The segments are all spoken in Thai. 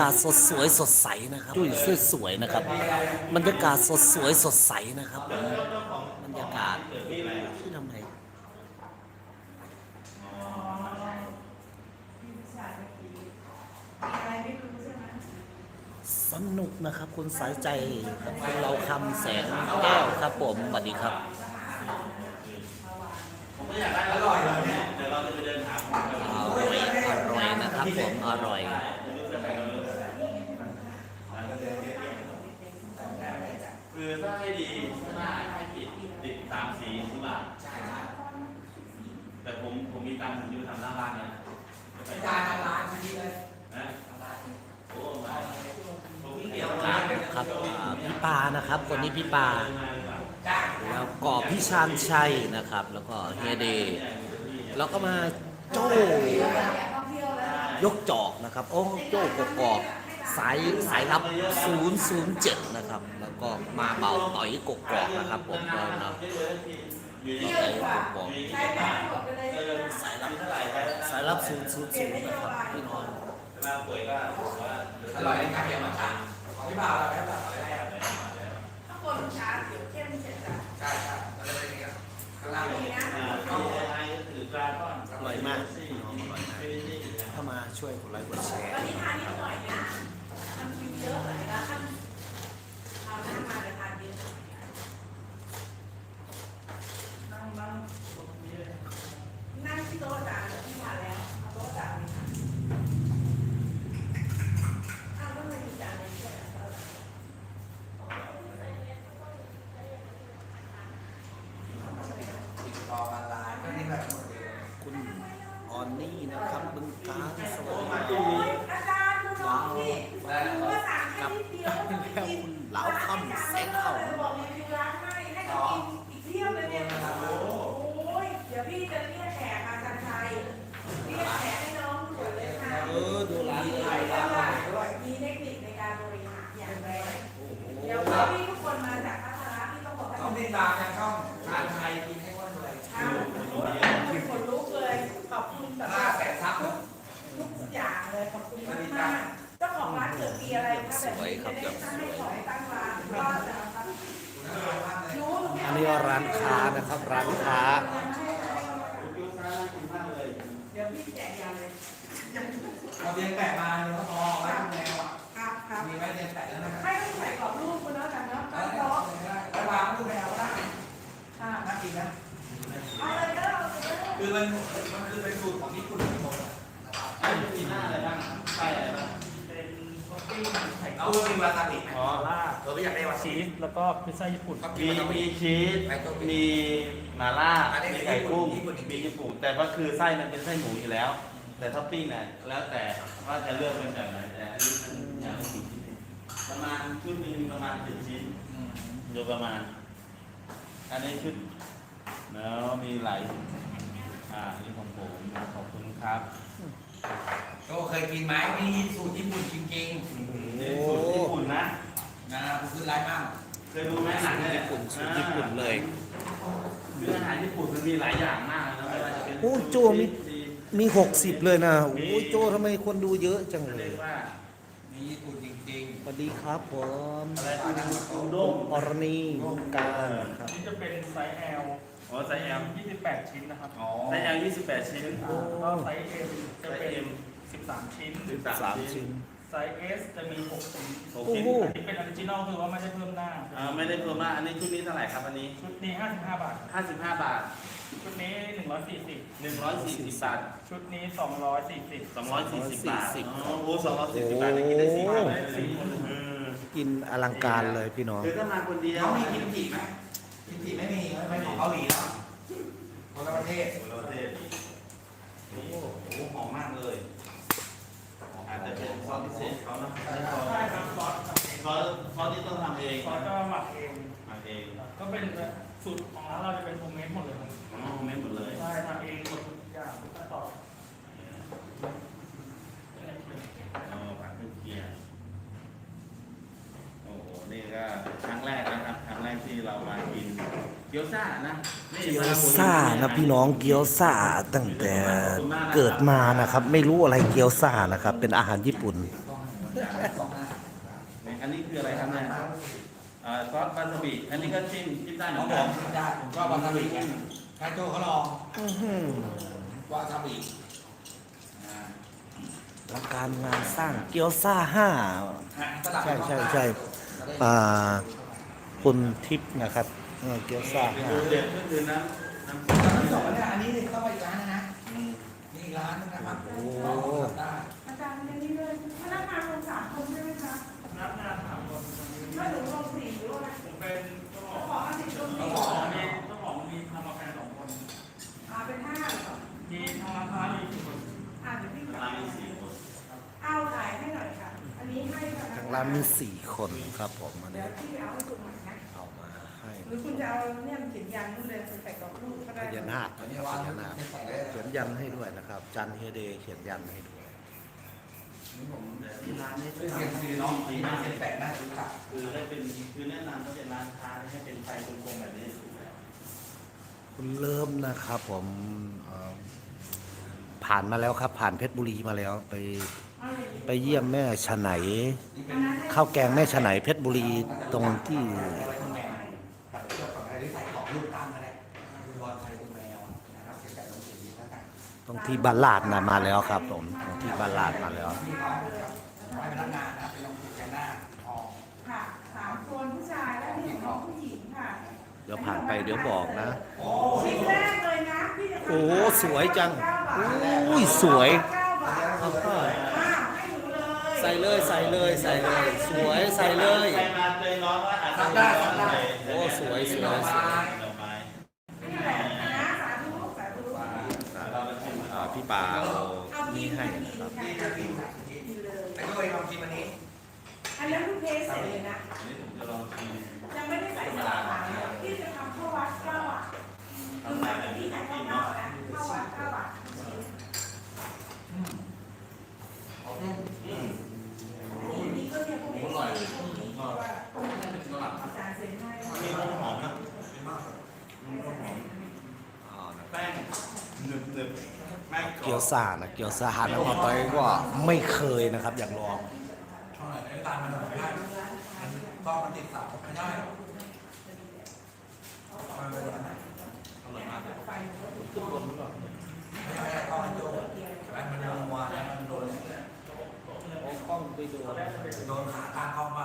ากาศสดสวยสดใสนะครับจุ้ยสวยสวยๆนะครับ บรรยากาศสดสวยสดใสนะครับผมบรรยากาศที่ทำไมสนุกนะครับคุณสายใจครับคุณเราคำแสงแก้วครับผมสวัสดีครับอร่อยเลยเนี่ยเดี๋ยวเราจะไปเดินหาของอร่อยอร่อยนะครับผมอร่อย คือถ้าให้ดีถ้าให้ผิดติดตามสีใช่ป่ะใช่ครับแต่ผมผมมีตังค์ผมอยู่ทำหน้าบ้านนะจานละล้านทีเลยนะโอ้มาผมเกี่ยวร้านครับอ่าพี่ปานะครับคนนี้พี่ปาจ้าแล้วก็พี่ชานชัยนะครับ แล้วก็เฮยเดย์แล้วก็มาโจ้ยกจอกนะครับ โอ้โจ้กกอก สายสายลับ 007 นะครับ แล้วก็มาเบาต่อยกกอกนะครับผมแล้วนะต่อยกกอกสายลับสายลับ 000 นะครับพี่น้องมาป่วยก็บอกว่าอร่อยนการเกี่ยวมาทานของพี่บ่าวเราแล้วแบบอะไรแรกข้างบนชาเขียวเข้มเสร็จแล้วใช่ใช่แล้วเป็นอย่างเงี้ยข้างล่างมีนะอ่าที่ไอ้ก็ถือกราต้อนอร่อยมากพี่น้องอร่อยมากถ้ามาช่วยกดไลค์กดแชร์ วันนี้ทานนิดหน่อยนะทำคิวเยอะหน่อยนะทำเอาหน้ามาเลยทานเยอะนั่งนั่งนั่งที่โต๊ะอาจารย์ที่ทานแล้วเอาโต๊ะอาจารย์ไปทานอ้าวแล้วไม่มีจานเลยใช่ไหม ติดต่อมาลายก็นี่แบบหมดเลย คุณออนนี่นะครับบึงการสวัส โอ้ ดี ยอาจารย์ดูน้องสิดูว่าสั่งแค่นิดเดียว แล้วคุณ เหลาค่ำแสงเขาบอกมีวิวร้านให้ให้เขากินอีกเที่ยวเลยเนี่ยโอ้ยเดี๋ยวพี่จะเรียกแขกมาจันชัยเรียกแขกให้น้องดูเลยค่ะเออดูร้านมีนี้หลายจังหวัดด้วยมีเทคนิคในการบริหารอย่างไรเดี๋ยวพี่ทุกคนมาจากพัฒนาพี่ต้องบอกต้องติดตามทางช่องทานไทยกินให้อ้วนเลย ทำขนลุกเลยขอบคุณแบบ ห้าแสนซับ ทุกอย่างเลยขอบคุณมากมากเจ้าของร้านเกิดปีอะไรคะแบบนี้จะได้ให้ของตั้งร้านก็จะรู้ อันนี้ก็ร้านค้านะครับ ร้านค้า เดี๋ยวพี่แจกยาเลย เอาเตียงแปะมาเนื้อพอไว้ทุกแนวอะครับครับมีไว้เตียงแปะแล้วนะครับให้ต้องใส่กรอบรูปคุณแล้วกันเนาะแล้ตั้วงโต๊ะแล้ววางทุกแนวได้อ่าน่ากินนะเอาเลยก็เอาเลยคือมันมันคือเป็นสูตรของญี่ปุ่นทั้งหมดไอ้มีหน้าอะไรบ้างไส้อะไรบ้างเป็นท็อปปิ้งไข่เอากุ้งมีวาซาบิไหมอ๋อลาดเราไม่อยากได้วาซาชีบิสแล้วก็พิซซ่าญี่ปุ่นครับมีมีชีสมีหม่าล่าอันนี้มีคือไข่กุ้งญี่ปุ่นญี่ปุ่นมีญี่ปุ่นแต่ก็คือไส้มันเป็นไส้หมูอยู่แล้ว แต่ท็อปปิ้งเนี่ยแล้วแต่ว่าจะเลือกเป็นแบบไหนแต่อันนี้มันอย่างละกี่ชิ้นประมาณชุดหนึงประมาณสิบชิ้นโดยประมาณ อันนี้ชุดแล้วมีหลายอ่านี่ของผมขอบคุณครับก็เคยกินไหมนี่สูตรญี่ปุ่นจริงนี่สูตรญี่ปุ่นนะๆนะผมคือไลฟ์มากเคยดูไหมหนังเนี่ยญี่ปุ่นสูตรญี่ปุ่นเลย คืออาหารญี่ปุ่นมันมีหลายอย่างมากนะไม่ว่าจะเป็นโอ้โจมี มี60เลยนะโอ้ยโจทำไมคนดูเยอะจังเลเรียยกว่ามีญี่ปุ่นจริงสวัสดีครับผมอะไรอุด้งอรณีบึงการครับ นี่จะเป็นไซส์ L อ๋อไซส์ M 28 ชิ้นนะครับๆอ๋อ ไซส์ L 28 ชิ้นแล้วก็ไซส์ M จะเป็นไซส์ M 13 ชิ้น สามชิ้นไซส์ S จะมี 6 ชิ้นหกโอ้ชิ้นโห อันนี้เป็นออริจินอลคือว่าไม่ได้เพิ่มหน้า อ่าไม่ได้เพิ่มมากอันนี้ชุดนี้เท่าไหร่ครับอันนี้ ชุดนี้ 55 บาท 55 บาท ชุดนี้ 140 140บาทชุดนี้ 240 240บาท240อ๋อโอ้240บาทได้กินได้สี่คนเลยสี่คนเออกินอลังการเลยพี่น้องคือถ้ามาคนเดียวเขามีกิมจิไหมกิมจิไม่มีไม่ของเกาหลีแล้วคนละประเทศโอ้โหเทศโอ้โหหอมมากเลยอาจจะเป็นซอสพิเศษเขานะใช่ครับซอสครับซอสซอสที่ต้องทำเองซอสก็หมักเอง ทำเอง ก็เป็น สูตรของร้านเราจะเป็นโฮมเมดหมดเลยครับอ๋อไม่หมดเลยใช่ทำเองหมดทุกอย่างทุกขั้นตอนอ๋อผัดเครื่องเคียงโอ้โหนี่ก็ครั้งแรกนะครับครั้งแรกที่เรามากินเกี๊ยวซ่านะนี่เกี๊ยวซ่านะพี่น้องเกี๊ยวซ่าตั้งแต่เกิดมานะครับ ไม่รู้อะไรเกี๊ยวซ่านะครับ เป็นอาหารญี่ปุ่นสองหน้าอันนี้คืออะไรครับเนี่ย อ่าซอสวาซาบิ อันนี้ก็จิ้มจิ้มได้น้น้อองงผผมมได้ผมชอบวาซาบิคาโจเขาลองอื้อหือวาซาบิแล้วการงานสร้างเกี๊ยวซ่าห้าใช่ใช่ใช่อ่าคุณทิพย์นะครับเออเกี๊ยวซ่าเมห้านูเด็ดก็คือน้ำน้ำซุปอันที่สองเนี่ยอันนี้ต้องไปอีกร้านนึงนะนี่อีกร้านนึงนะครับได้ ร้านมีสี่คนครับผมอันเดี๋นี้ยวพี่เอาให้คุณหน่นะเอามาให้หรือคุณจะเอาเนี่ยเขียนยันนู่นเลยใส่กรอบรูปก็พได้ญานาคนนะนี้ครับร้านพนี้ญานาคใส่ได้เขียนยันให้ด้วยนะครับ จันเฮเดเขียนยันให้ด้วยนี่ผมที่ร้านนี้เป็นเซียนซีน้องที่เป็นเซียนแปะน่ารู้จักคือให้เป็นคือแนะนำว่าเป็นร้านค้าให้เป็นไฟกลมๆแบบนี้ถูกแล้วคุณเริ่มนะครับผมเอ่อผ่านมาแล้วครับ ผ่านเพชรบุรีมาแล้วไป ไปเยี่ยมแม่ฉไหนนี่เป็นข้าวแกงแม่ฉไหนเพชรบุรีตรงที่อะไรคุณแมวแบบเกี่ยวกับอะไรที่ใส่ของลูกตั้งนั่นแหละคือบอลไทยคุณแมวนะครับเกี่ยวกับตรงสีแล้วกันตรงที่บ้านลาดนะมาแล้วครับผมตรงที่บ้านลาดมาแล้วนี่เขาให้พนักงานนะเป็นลงทุนแกหน้าทองค่ะสามคนผู้ชายและนี่ของผู้หญิงค่ะเดี๋ยวผ่านไปเดี๋ยวบอกนะโอ้ชิ้นแรกเลยนะพี่จะทำโอ้โหสวยจังเก้าบาทอุ้ยสวย ใส่เลยใส่เลยใส่เลย สวยใส่เลย ใครมาเจอน้องว่าอาจจะได้โอ้สวยสวยสวยดอกไม้นี่นะสาธุสาธุเราไปชิมอ่าพี่ปาเอานี่ให้นะครับนี่จะกินกินกินเลยไอ้ด้วยลองกินวันนี้อันนั้นลูกเทสเสร็จเลยนะ อันนี้ผมจะลองชิมยังไม่ได้ใส่สลัดนะพี่จะทำข้าววัดเก้าบาทคือหมายถึงที่ไหนข้าวเก้านะข้าววัดเก้าบาทชิ้นอันนี้ก็เรียกพวกนี้พวกนี้ว่าอาจารย์เซ็นให้ มีความหอมนะ อ่านะ แป้งหนึบหนึบแป้งกร เกี๊ อ ยว บ ซ่านะเกี๊ยวซ่าหันมาไปก็ไม่เคยนะครับ อยากลองเท่าไหร่ไอ้ตาลมันไม่ได้ก็มันติดเสาไม่ได้มันเป็นยังไงอร่อยมากเลยไม่ได้ก็มันโยนมันมันมัวแล้วมันโดนกล้องไปดูโดนขาตั้งเข้ามา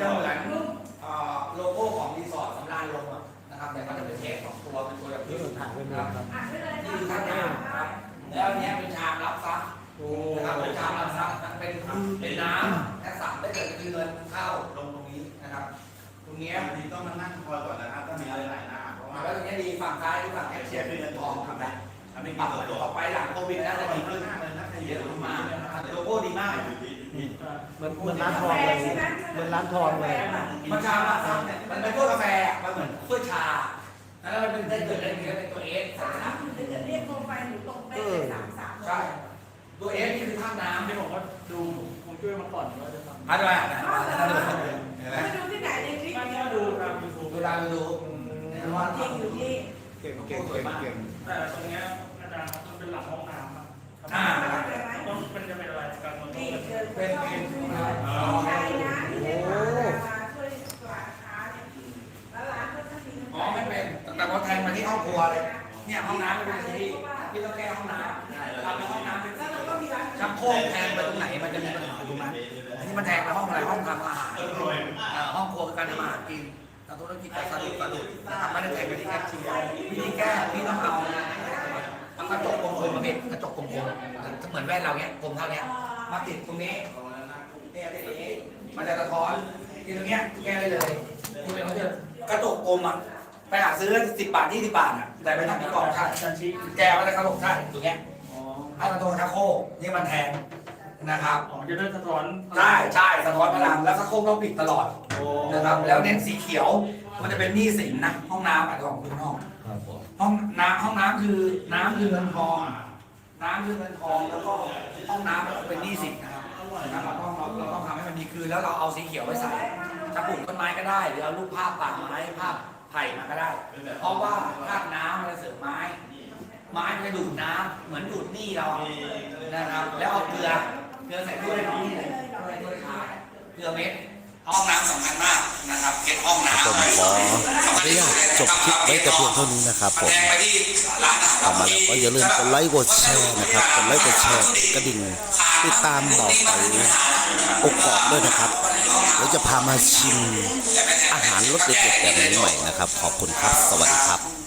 จะเหมือนเอ่อโลโก้ของรีสอร์ทสำราญลมอะนะครับ แต่มันจะเป็นเทปสองตัวเป็นตัวแบบนี้นะครับอ่านไปเลยนี่คือค่ะธาตุน้ำนะครับแล้วอันเนี้ยเป็นชามรับทรัพย์นะครับเป็นชามรับทรัพย์เป็นเป็นน้ำและสามได้เกิดคือเงินเข้าลงตรงนี้นะครับ ตรงเนี้ยบางทีต้องมานั่งคอยก่อนนะครับถ้ามีอะไรหลายหน้าเพราะว่าแล้วตรงเนี้ยดีฝั่งซ้ายหรือฝั่งแคชเชียร์คือเงินทองทำได้ถ้าไม่ปมีรับตัวตัวต่อไปหลังโควิดน่าจะดีขึ้นเลยนะเยอะมากนะครับโลโก้ดีมาก เหมือนเหมือนร้านทองเลยเหมือนร้านทองเลยมันชามาซ้ำเนี่ยมันเป็นพวกกาแฟอะมันเหมือนถ้วยชาแล้วมันเป็นได้เกิดได้เกิดเป็นตัวเอสสามนะคือจะเรียกตรงไปหรือตรงไปเลยสามสามใช่ตัวเอสนี่คือท่าน้ำที่ผมก็ดูผมช่วยมาก่อนว่าจะทำมาด้วยอ้าวเหรอเห็นไหมไปดูที่ไหนในคลิปไม่นี้ก็ดูตามยูทูบเวลาเราดูว่าจริงอยู่ที่เก่งเก่งเก่งเก่ง เดินเปช่วยใช่นะที่ได้พามาช่วยร้านค้าเนี่ยแล้วร้านก็ถ้ามีอ๋อไม่เป็นแต่พอแทนมาที่ห้องครัวเลย เนี่ยห้องน้ำเป็นที่ที่ต้องแก้ห้องน้ำทำเป็นห้องน้ำเป็นแล้วเราก็มีร้านชักโครกแทงไปตรงไหนมันจะมีปัญหาตรงนั้นอันนี้มันแทงไปห้องอะไรห้องทำอาหารห้องครัวคือการทำอาหารกินทำธุรกิจการสะดุดสะดุดนะครับไม่ได้แทงไปที่แคชเชียร์วิธีแก้พี่ต้องเอากระจกกลมๆมาเป็นกระจกกลมๆเหมือนแว่นเราเนี้ยกลมเท่าเนี้ย มาติดตรงนี้เนี่ยติดตรงนี้ มันจะสะท้อนที่ตรงเนี้ยแก้ได้เลยที่เป็นเขาจะกระจกกลมอะไปหาซื้อสิบบาทที่สิบบาทอะแต่ไปทำที่กล่องใช่อาจารย์ชี้แกมันจะกระโดดใช่ตรงเนี้ยอ๋อถ้ามันโดนชักโครกนี่มันแทงนะครับอ๋อมันจะได้สะท้อนใช่ใช่สะท้อนพลังแล้วสะโครกเราปิดตลอดนะครับแล้วเน้นสีเขียว มันจะเป็นหนี้สินนะห้องน้ำอะของคุณห้องครับผมห้องน้ำห้องน้ำคือน้ำคือเงินทอง น้ำคือเงินทองแล้วก็ห้องน้ำเราเป็นหนี้สินนะครับนะครับเราต้องเราเราต้องทำให้มันดีคืนแล้วเราเอาสีเขียวไปใส่จะปลูกต้นไม้ก็ได้หรือเอารูปภาพป่าไม้ภาพไผ่มาก็ได้ เพราะว่าธาตุน้ำมันจะเสริมไม้ ไม้มันจะดูดน้ำเหมือนดูดหนี้เรานะครับ แล้วเอาเกลือเกลือใส่ถ้วยนี้เลยถ้วยถ้วยชาเกลือเม็ดห้องน้ำสำคัญมากนะครับเก็บห้องน้ำ นุญาตจบคลิปไว้แต่เพียงเท่านี้นะครับผมต่อาหาเข้ามาแล้วก็อย่าลืมกดไลค์กดแชร์นะครับกดไลค์กดแชร์กระดิ่งติดตามบอกไปอกกอกด้วยนะครับเดี๋ยวจะพามาชิมอาหารรสเด็ดๆแบบนี้ใหม่นะครับ ขอบคุณครับ สวัสดีครับ